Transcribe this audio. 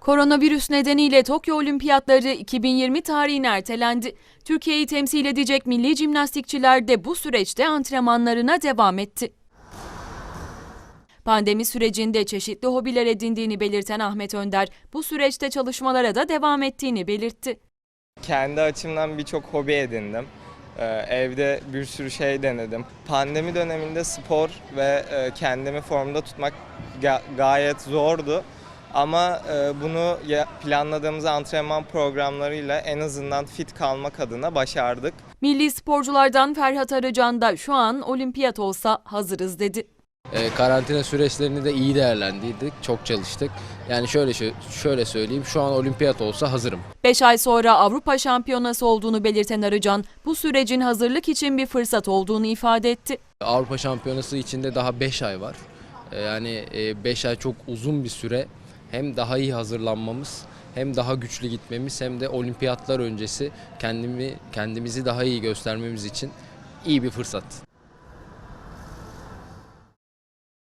Koronavirüs nedeniyle Tokyo Olimpiyatları 2020 tarihine ertelendi. Türkiye'yi temsil edecek milli jimnastikçiler de bu süreçte antrenmanlarına devam etti. Pandemi sürecinde çeşitli hobiler edindiğini belirten Ahmet Önder, bu süreçte çalışmalara da devam ettiğini belirtti. Kendi açımdan birçok hobi edindim. Ee, evde bir sürü şey denedim. Pandemi döneminde spor ve e, kendimi formda tutmak ga- gayet zordu. Ama e, bunu planladığımız antrenman programlarıyla en azından fit kalmak adına başardık. Milli sporculardan Ferhat Arıcan da şu an olimpiyat olsa hazırız dedi. E, karantina süreçlerini de iyi değerlendirdik, çok çalıştık. Yani şöyle şö- şöyle söyleyeyim, şu an olimpiyat olsa hazırım. 5 ay sonra Avrupa Şampiyonası olduğunu belirten Arıcan, bu sürecin hazırlık için bir fırsat olduğunu ifade etti. Avrupa Şampiyonası içinde daha 5 ay var. E, yani 5 ay çok uzun bir süre. Hem daha iyi hazırlanmamız, hem daha güçlü gitmemiz, hem de olimpiyatlar öncesi kendimi kendimizi daha iyi göstermemiz için iyi bir fırsat.